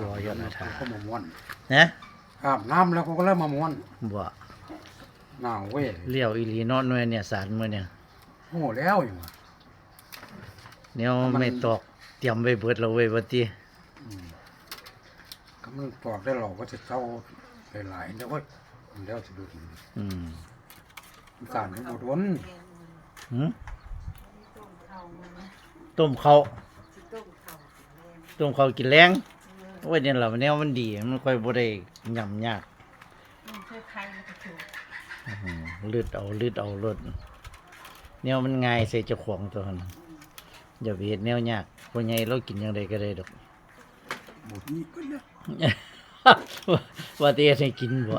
ตัวยอดนาทาก็มาม้วนนะอาบน้ำแล้วเขาก็เริ่มมาม้วนบ่หนาวเว้ยเลี้ยวอีหลีเนอนหน่วยเนี่ยสารมื้อเนี่ยโอ้แล้วอยู่ว่ะแนวมันไม่ตอกเตรียมไว้เบิดแล้วเว้ยว่าติอืมก็มันตอกได้หรอกว่าจะเจ้าหลายๆเดี๋ยวก็เดี๋ยวจะดูดีอืมมันการให้หมดวนหึต้มข้าวต้มข้าวกินแรง โอ้ยเนี่ยล่ะแนวมันดี มันค่อยบ่ได้ย่ำยากอื้อหือลืดเอาลืดเอาลดแนวมันง่ายใส่เจ้าของตัวนั้นอย่าไปเฮ็ดแนวยากผู้ใหญ่เรากินจังไดก็ได้ดอก หมดนี้ก็เนี่ยว่าแต่ให้กินบ่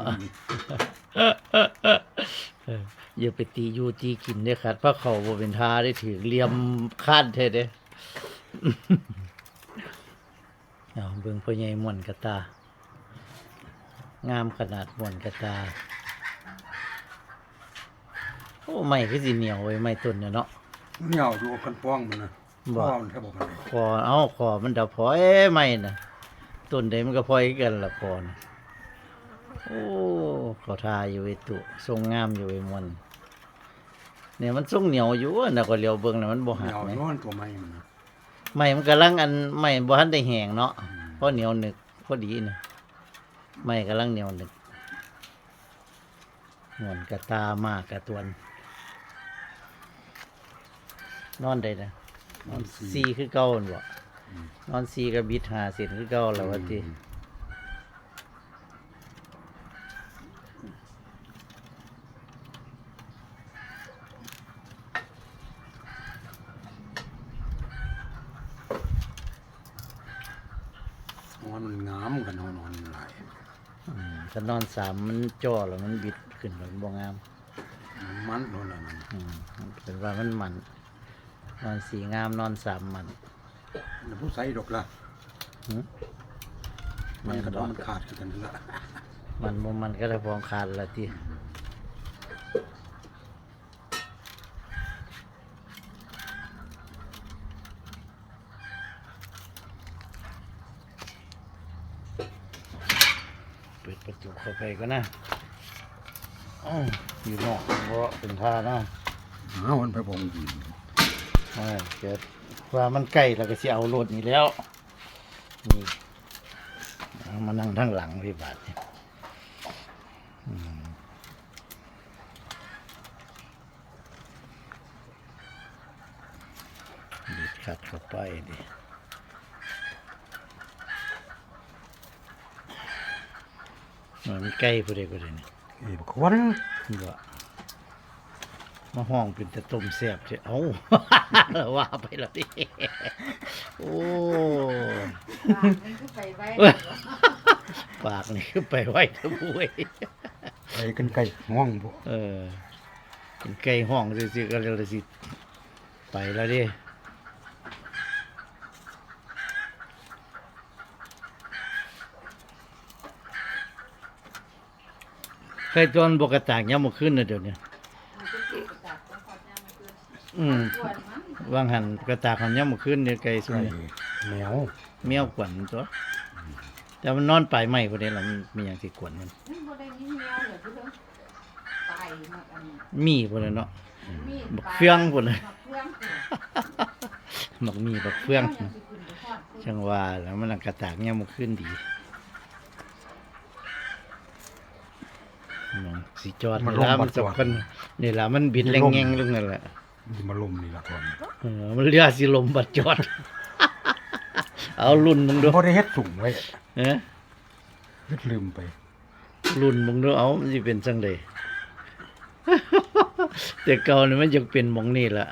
เอออย่าไปตีอยู่ตีกินเด้อครับเพราะเขาบ่เป็นทาได้ถือเหลี่ยมคาดแท้เด้ เอาเบิ่งพ่อใหญ่ม่วนกระตา งามขนาดม่วนกระตา โอ้ไม้คือสิเหนียวไว้ยไม้ต้นเนี่ยเนาะ เหนียวอยู่กันป้องมันนะบ่ ป้องแค่บอกกันเลยคอเอาคอมันดาพอยไม่น่ะต้นใดมันก็พอยกันละคอนะโอ้เขาทาอยู่ไอ้ตุทรงงามอยู่ไอ้มวนเนี่ยมันทรงเหนียวอยู่นะก็เลียวเบิ่งน่ะมันบ่เหหันีกยวไหมโน่นตัวไม้มันนะ ไม่มันกำลังอันไม่บ่ทันได้แห้งเนาะเพราะเหนียวหนึกพอดีนะไม่กำลังเหนียวหนึกมวนกระตามากกระตวน นอนได้นะนอนซีคือเก่าหั่นบ่นอนซีกับบิดหาเส้นคือเก่าแล้วว่าติ นอนมันงามกันนอนนอนหลายอืมถ้านอนสามมันจ่อแล้วมันบิดขึ้นแล้วมันบ่งามมันนอนอะไรมันอืมเป็นว่ามันมันนอนสีงามนอนสามมันแล้วผู้ใส่ดอกละหืมมันกระดบ่อนมันขาดกันละมันบ่มันก็ได้พองขาดละที เปิดประตูเข้าไปก็นะอ้าวอยู่นอกเพราะเป็นท่าเนาะหาวันไปบงยินเออเกิดว่ามันใกล้แล้วก็สิเอารถนี่แล้ว นี่เอามานั่งทั้งหลังพี่บาทเนี่ยอืมบิดขัดเข้าไปดิ มันใกล้พอดีพอดีนี่เอ้ยบอกวันบ่มาห้องเป็นแต่ต้มแซ่บเจ้เอ้าว่าไปแล้วดิโอ้ปากนี่คือไปไว้ทั้งบุ้ยไปกันไกลง่วงบ่เออเป็นไก่ห้องซื่อๆก็เลยสิไปแล้วดิ เคยจนบกระตากย่ำมาขึ้นนะเดี๋ยวนี้อืมวางหันกระตากหันย่ำมาขึ้นเนี่ยไก่สุไก่นี่แมวเมียวกวนตัวแต่มันนอนปลายไม้พอดีแล้วมันมีอย่างที่กวนมันมีพอดีเนาะบักเฟืองพุ่นน่ะมักมีบักเฟืองจังว่าแล้วมันกระตากเนี่ยมันขึ้นดีน้อง สิจอดนี่ละมันสำคัญนี่ละมันบิดแรงแงงลงนั่นแหละมันมาลมนี่ละก่อนเออมันเรือสิลมบัดจอด เอารุ่นมึงดูบ่ได้เฮ็ดสูงไว้เอ๊ะเฮ็ดลืมไปรุ่นมึงดูเอามันสิเป็นจังได แต่เก่านี่มันยังเป็นหมองนี่ละ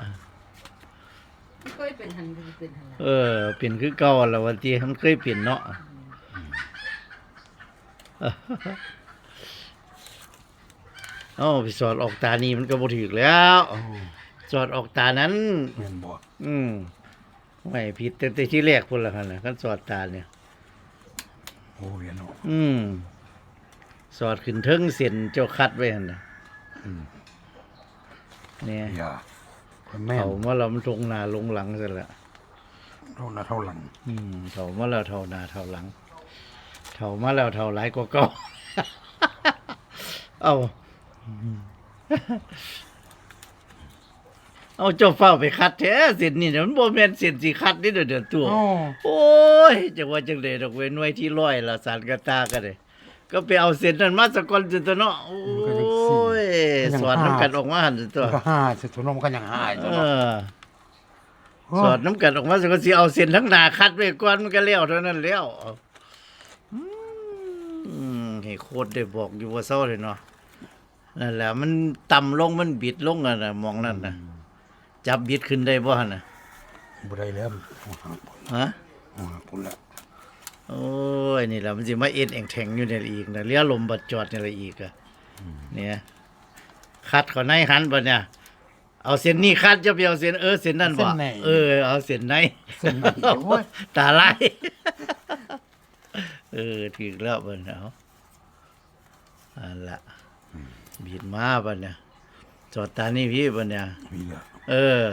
เคยเป็นหันเป็นหันเออเปลี่ยนคือเก่าแล้ววันที่มันเคยเปลี่ยนเนาะ เอ้าไปสอดออกตานี่มันก็บ่ถูกแล้วโอ้สอดออกตานั้นแม่นบ่อืมไม่ผิดแต่แต่ที่แรกพุ่นละคั่นน่ะคันสอดตาเนี่ย โอ้ยเนาะอืม สอดขึ้นเทิงเส้นเจ้าคัดไว้หั่นน่ะอืมเนี่ยอย่าคนแม่นเขามาเรามันลงหน้าลงหลังซะละเท่าหน้าเท่าหลังอืมเขามาแล้วเท่าหน้าเท่าหลังเท่ามาแล้วเท่าหลายกว่าเก่า เอา เอาเจ้าเฝ้าไปคัดแท้เส้นนี่เดี๋ยวมันบ่แม่นเส้นสิคัดนี่เดี๋ยวเดือนตัว อ๋อโอ้ยจังว่าจังได๋ดอกเว้นหน่วยที่ร้อยละสารกระตาก็ได้ก็ไปเอาเส้นนั้นมาสะก่อนจนตัวเนาะโอ้ยสอนน้ำกันออกมาหั่นตัว มันก็ห้าสิทุนมกันยังหายเอตัวเนาะอสอดน้ำกันออกมาสักสิเอาเส้นทั้งหนาคัดไว้ก่อนมันก็แล้วเท่านั้นแล้วอืมให้โคตรได้บอกอยู่ว่าเศร้าเลยเนาะ นั่นแหละมันต่ำลงมันบิดลงอะนะมองนั่นนะจับบิดขึ้นได้บ่หั่นน่ะบ่ได้แล้วหัวหาปุ่นฮะหัวหาปุ่นละโอ้ยนี่แหละมันสิมาเอ็นแองแทงอยู่ในอีกนะเลี้ยลมบัดจอดในละอีกอะเนี่ยคัดเขาในหันบ่เนี่ยเอาเส้นนี้คัดจะไปเอาเส้นเออเส้นนั่นบ่เออเอาเส้นในเส้นไหนโอ้ยตาลายเออถึงแล้วบันเอาอันละ บีดมาบันเนี่ยจอดตานี่พี่บันเนี่ยมีละเออ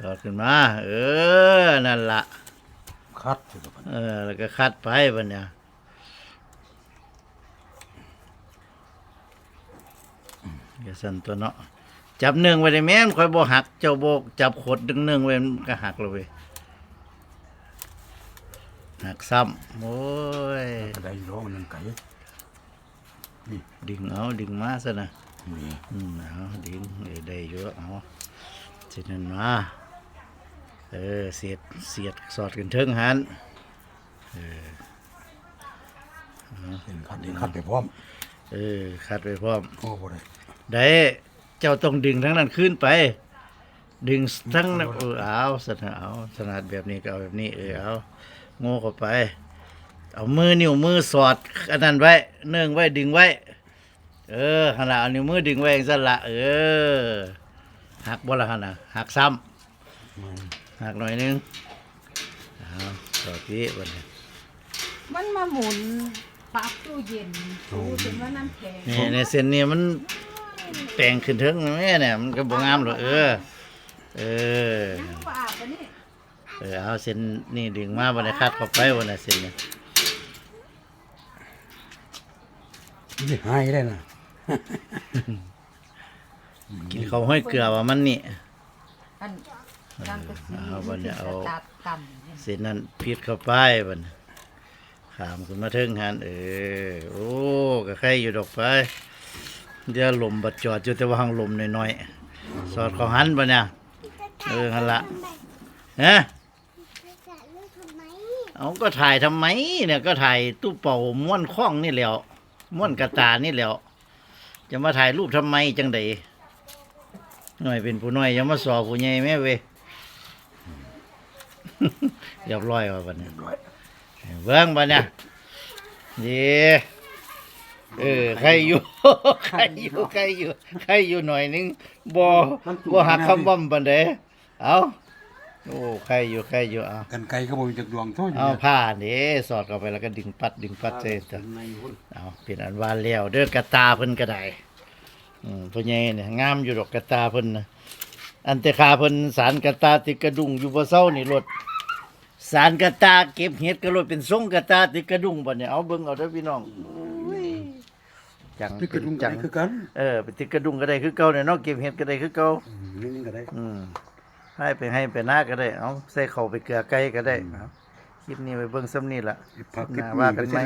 จอดขึ้นมา เออ นั่นละคัดสิตัวมันเออ แล้วก็คัดไปบันเนี่ย อย่าสั่นตัวเนาะ จับเนื่องไว้ได้แม่นคอยบ่หัก เจ้าโบกจับขดดึงเนื่องไว้มันก็หักเลยเว้ยหักซ้ำโอ้ยก็ได้ร้องมันไก่ ดึงเอาดึงมาซะนะนี่อืมเอาดึงเออได้เยอะเอาเสร็จนั่นมาเออเสียดเสียดสอดกันเทิงหันเส้นคัดนี่คัดไปพร้อมเออคัดไปพร้อมโอ้บ่ได้ได้เจ้าต้องดึงทั้งนั้นขึ้นไป ดึงทั้งนั้นเออเอาสนาเอาสนาดแบบนี้ก็เอาแบบนี้เออเอาโง่เข้าไป เอามือนิ้วมือสอดอันนั้นไว้เนื่องไว้ดึงไว้ เออขนาดเอานิ้วมือดึงไว้อย่างนั้นละเออหักบ่ละขนาดหักซ้ำหักหน่อยนึงเอาต่อพี่บันนี้มันมาหมุนปลั๊กตู้เย็นตู้ถึงว่าน้ำแข็งนี่ในเส้นนี้มันแต่งขึ้นถึงแม่เนี่ยมันก็บ่งามหรอกเออ เออ น้ำว่าอาบปะนี่เออเอาเส้นนี่ดึงมาบันไดคัดเข้าไปบันไดเส้นนี้ นี่หายได้นะกินข้าวห้อยเกลือว่ามันนี่อันดังกระสีเอาบัดเนี่ยเอาตัดต่ำเนี่ยเส้นนั้นพิดเข้าไปบันขามขึ้นมาเทิงหันเออโอ้ก็ใครอยู่ดอกไปเดี๋ยวลมบัดจอดอยู่แต่ว่าหังลมน้อยๆสอดเข้าหันบันเนี่ยเออหันละฮะจะเลือกทำไมเอาก็ถ่ายทำไมเนี่ยก็ถ่ายตู้เป่าม้วนข้องนี่แหล้ว ม้วนกระตานี่แหล้วจะมาถ่ายรูปทำไมจังใดหน่อยเป็นผู้น้อยอย่ามาสอผู้ใหญ่แม่เว้ยเรียบร้อยว่าบัดนี้ร้อยเบิ้งบัดเนี่ยดีเออใครอยู่ ใครอยู่ใครอยู่ใครอยู่หน่อยนึงบ่บ่หักคำบ่มบันเดเอา โอ้ใครอยู่ใครอยู่เอากันไก่ก็บ่มีจักดวงเท่านี้เอาผ้านี่สอดเข้าไปแล้วก็ดึงปัดดึงปัดเจนในหุ้นเอาเป็นอันว่าแล้วเด้อกระตาเพิ่นก็ได้อืมพ่อใหญ่เนี่ยงามอยู่ดอกกระตาเพิ่นนะอันแต่ขาเพิ่นสารกระตาติดกระดุงอยู่บ่เซานี่รถสารกระตาเก็บเห็ดก็รถเป็นทรงกระตาติดกระดุงบัดเนี่ยเอาเบิ่งเอาเด้อพี่น้องอุ้ยจังนี่กระดุมจักันงคือกันเออไปติดกระดุงก็ได้คือเก่าเนี่ยเนาะเก็บเห็ดก็ได้คือเก่าอืมนี่ก็ได้ อืม ให้ไปให้ไปหน้าก็ได้ เอาใส่เข่าไปเกลือไก่ก็ได้คลิปนี้ไปเบิ่งซ้ำนี่แหละปหนว่ากันไหม